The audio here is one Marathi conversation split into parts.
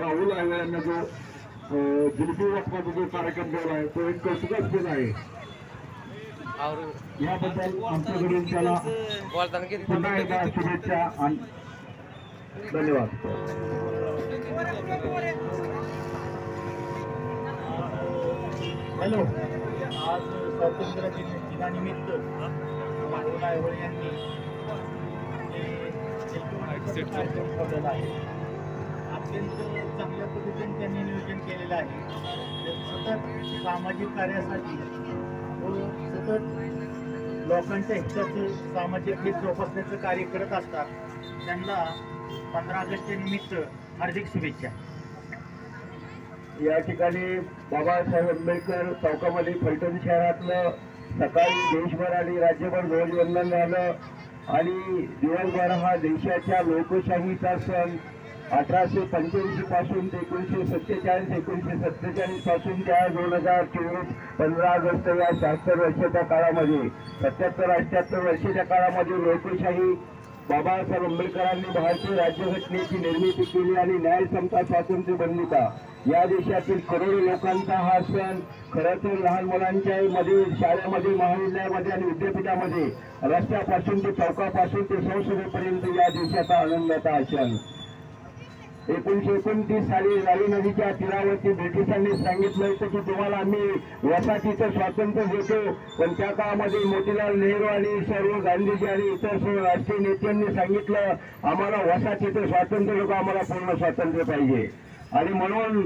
राहुल आहे यांना जो जिलबी वाटपाचा जो कार्यक्रम ठेवला आहे तो एक कौतुकास्पद आहे. और याबद्दल आमच्याकडून त्याला पुन्हा एकदा शुभेच्छा आणि धन्यवाद. हॅलो. आज स्वातंत्र्य दिन दिनानिमित्त राहुल आयवळे यांनी कार्यक्रम ठेवलेला आहे अत्यंत चांगल्या पद्धतीने त्यांनी नियोजन केलेलं आहे. सतत सामाजिक कार्यासाठी व सतत लोकांच्या हिताचं सामाजिक हित जोपासण्याचं कार्य करत असतात. त्यांना पंधरा ऑगस्टच्या निमित्त हार्दिक शुभेच्छा. या ठिकाणी बाबासाहेब आंबेडकर चौकामध्ये फलटण शहरातलं सकाळी देशभर आणि राज्यभर ध्वजवंदन झालं. आणि दिवसभर हा देशाच्या लोकशाहीचा सण अठराशे पंच्याऐंशी पासून ते एकोणीसशे सत्तेचाळीस एकोणीसशे सत्तेचाळीसपासून त्या दोन हजार चोवीस पंधरा ऑगस्ट या शहात्तर वर्षाच्या काळामध्ये सत्याहत्तर अठ्याहत्तर वर्षाच्या काळामध्ये लोकशाही बाबासाहेब आंबेडकरांनी भारतीय राज्यघटनेची निर्मिती केली आणि न्याय समता स्वातंत्र्य बनविता. या देशातील करोडो लोकांचा हा सण खरं तर लहान मुलांच्या मध्ये शाळेमध्ये महाविद्यालयामध्ये आणि विद्यापीठामध्ये रस्त्यापासून ते चौकापासून ते संसदेपर्यंत या देशाचा आनंदाचा हा क्षण एकोणीशे एकोणतीस साली रावी नदीच्या तीरावरती ब्रिटिशांनी सांगितलं होतं की तुम्हाला आम्ही वसाहतीचं स्वातंत्र्य देतो पण त्या काळामध्ये मोतीलाल नेहरू आणि सर्व गांधीजी आणि इतर सर्व राष्ट्रीय नेत्यांनी सांगितलं आम्हाला वसाहतीचं स्वातंत्र्य नको आम्हाला पूर्ण स्वातंत्र्य पाहिजे. आणि म्हणून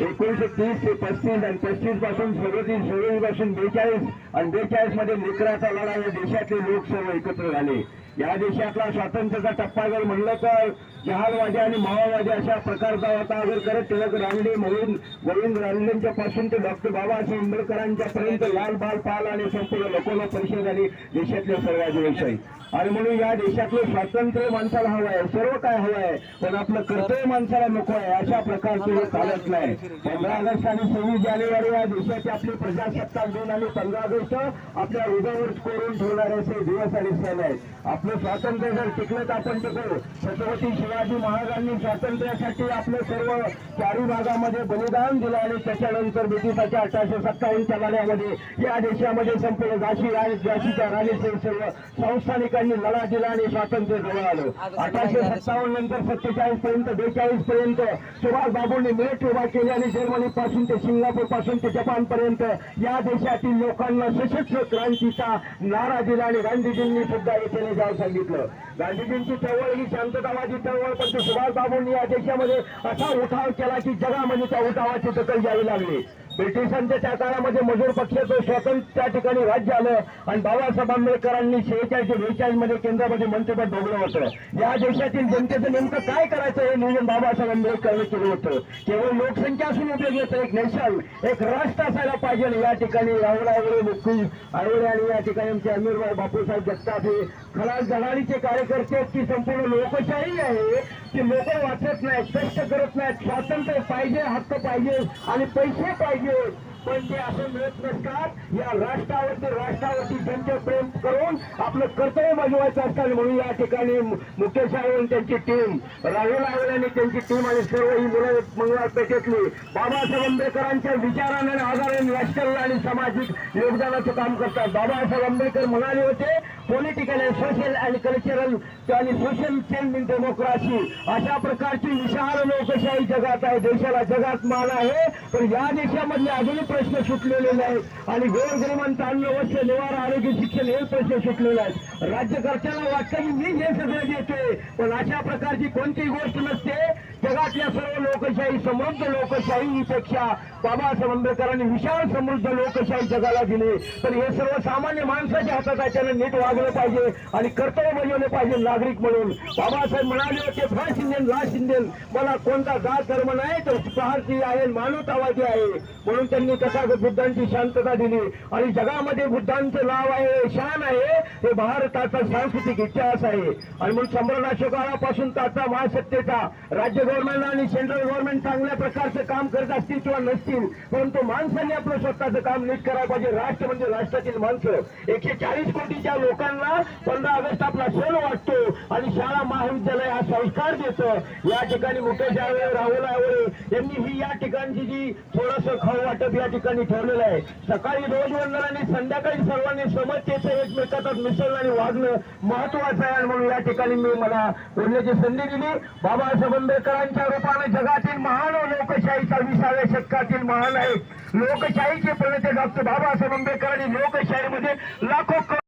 एकोणीशे तीस ते पस्तीस आणि पस्तीसपासून सदोतीस सदोतीसपासून बेचाळीस आणि बेचाळीसमध्ये निकराचा लढा या देशातले लोक सर्व एकत्र झाले. या देशातला स्वातंत्र्याचा टप्पा जर म्हणलं तर जहालवादी आणि माओवादी अशा प्रकारचा होता अगर करत टिळक रानडे गोविंद गोविंद रानडेंच्या पासून ते डॉक्टर बाबासाहेब आंबेडकरांच्या पर्यंत लाल बाल पाल आणि संपूर्ण लोकोला परिषद आणि देशातले सर्व आदिवासी. आणि म्हणून या देशातलं स्वातंत्र्य माणसाला हवं आहे सर्व काय हवं आहे पण आपलं कर्तव्य माणसाला नको आहे अशा प्रकारचे हे चालत नाही. पंधरा ऑगस्ट आणि सव्वीस जानेवारी या देशाची आपली प्रजासत्ताक दिन आणि पंधरा ऑगस्ट आपल्या हृदयावर कोरून ठेवणारे असे दिवस आणि सण आहेत. आपलं स्वातंत्र्य जर टिकलं तर आपण टिकू. छत्रपती शिवाजी महाराजांनी स्वातंत्र्यासाठी आपलं सर्व चारी भागामध्ये बलिदान दिलं आणि त्याच्यानंतर ब्रिटिशाच्या अठराशे सत्तावन्नच्या लढ्यामध्ये या देशामध्ये संपूर्ण झाशी राणी झाशीच्या राणीचे सर्व संस्थानिकांनी लढा दिला आणि स्वातंत्र्य जवळ आलं. अठराशे सत्तावन्न नंतर सत्तेचाळीस पर्यंत बेचाळीस पर्यंत सुभाष बाबूंनी मिलिटरी उभा केली आणि जर्मनी पासून ते सिंगापूरपासून ते जपान पर्यंत या देशातील लोकांना सशस्त्र क्रांतीचा नारा दिला आणि गांधीजींनी सुद्धा येथे नाव सांगितलं. गांधीजींची चळवळ ही शांततावादी चळवळ पण सुभाषबाबूंनी या देशामध्ये असा उठाव केला की जगामध्ये त्या उठावाची दखल घ्यावी लागली. ब्रिटिशांच्या त्या काळामध्ये मजूर पक्षाचं स्वतंत्र त्या ठिकाणी राज्य आलं. आणि बाबासाहेब आंबेडकरांनी शेहेचाळीस ते बेचाळीसमध्ये केंद्रामध्ये मंत्रिपद भोगलं होतं. या देशातील जनतेचं नेमकं काय करायचं हे नियोजन बाबासाहेब आंबेडकरांनी केलं होतं. केवळ लोकसंख्या असून उपयोग येतो एक नेशन एक राष्ट्र असायला पाहिजे. या ठिकाणी राहुल आयवळे मुक्ती आयवळे आणि या ठिकाणी आमचे अमीरभाई बापूसाहेब जगताप हे खलास धडाडीचे कार्यकर्ते आहेत की संपूर्ण लोकशाही आहे की लोक वाचत नाहीत कष्ट करत नाहीत. स्वातंत्र्य पाहिजे हक्क पाहिजे आणि पैसे पाहिजे. पण ते असं मिळत नसतात. या राष्ट्रावरती राष्ट्रावरती त्यांचे प्रेम करून आपलं कर्तव्य बजवायचं असतात म्हणून या ठिकाणी मुकेश आणि त्यांची टीम राहुल आयवळे आणि त्यांची टीम आणि सर्व ही मुलं मंगळवार पेठेतली बाबासाहेब आंबेडकरांच्या विचाराने आणि आधाराने राष्ट्राला आणि सामाजिक योगदानाचं काम करतात. बाबासाहेब आंबेडकर म्हणाले होते political and social and cultural आणि सोशल चेंज इन डेमोक्रासी अशा प्रकारची विशाल लोकशाही जगात आहे. देशाला जगात मान आहे. पण या देशामधले अजूनही प्रश्न सुटलेले नाहीत. आणि गोरगरिबांचा अन्न वस्त्र निवारा आरोग्य शिक्षण हे प्रश्न सुटलेले आहेत. राज्यकर्त्याला वाटतं की मी हे सगळं देते पण अशा प्रकारची कोणतीही गोष्ट नसते. जगातल्या सर्व लोकशाही समृद्ध लोकशाहीपेक्षा बाबासाहेब आंबेडकरांनी विशाल समृद्ध लोकशाही जगाला दिली. तर हे सर्व सामान्य माणसाच्या हातात आहे त्यानं नीट वागलं पाहिजे आणि कर्तव्य बजावले पाहिजे नागरिक म्हणून. बाबासाहेब म्हणाले होते फ्रान्स इंडियन लास्ट इंडियन मला कोणता जात धर्म नाही तर भारतीय आहे मानवतावादी आहे. म्हणून त्यांनी तथागत बुद्धांची शांतता दिली. आणि जगामध्ये बुद्धांचं नाव आहे शान आहे हे भारताचा सांस्कृतिक इतिहास आहे. आणि म्हणून सम्राट काळापासून ताचा महासत्तेचा राज्य गव्हर्नमेंट आणि सेंट्रल गव्हर्नमेंट चांगल्या प्रकारचं काम करत असतील किंवा नसतील परंतु माणसांनी आपलं स्वतःचं काम नीट करायला पाहिजे. राष्ट्र म्हणजे राष्ट्रातील माणसं. एकशे चाळीस कोटीच्या लोकांना पंधरा ऑगस्ट आपला सण वाटतो आणि शाळा महाविद्यालय हा संस्कार देतं. या ठिकाणी मुकेश आयवळे राहुल आवळे यांनी ही या ठिकाणची जी थोडस खाऊ वाटप या ठिकाणी ठेवलेलं आहे. सकाळी ध्वजवंदन आणि संध्याकाळी सर्वांनी समजतेचं एकमेकात मिसळणं आणि वागणं महत्वाचं आहे म्हणून या ठिकाणी मी मला बोलण्याची संधी दिली. बाबासाहेब आंबेडकर आंबेडकरांच्या रूपाने जगातील महान लोकशाहीचा विसाव्या शतकातील महान आहे लोकशाहीचे प्रणेते डॉक्टर बाबासाहेब आंबेडकर आणि लोकशाहीमध्ये लाखो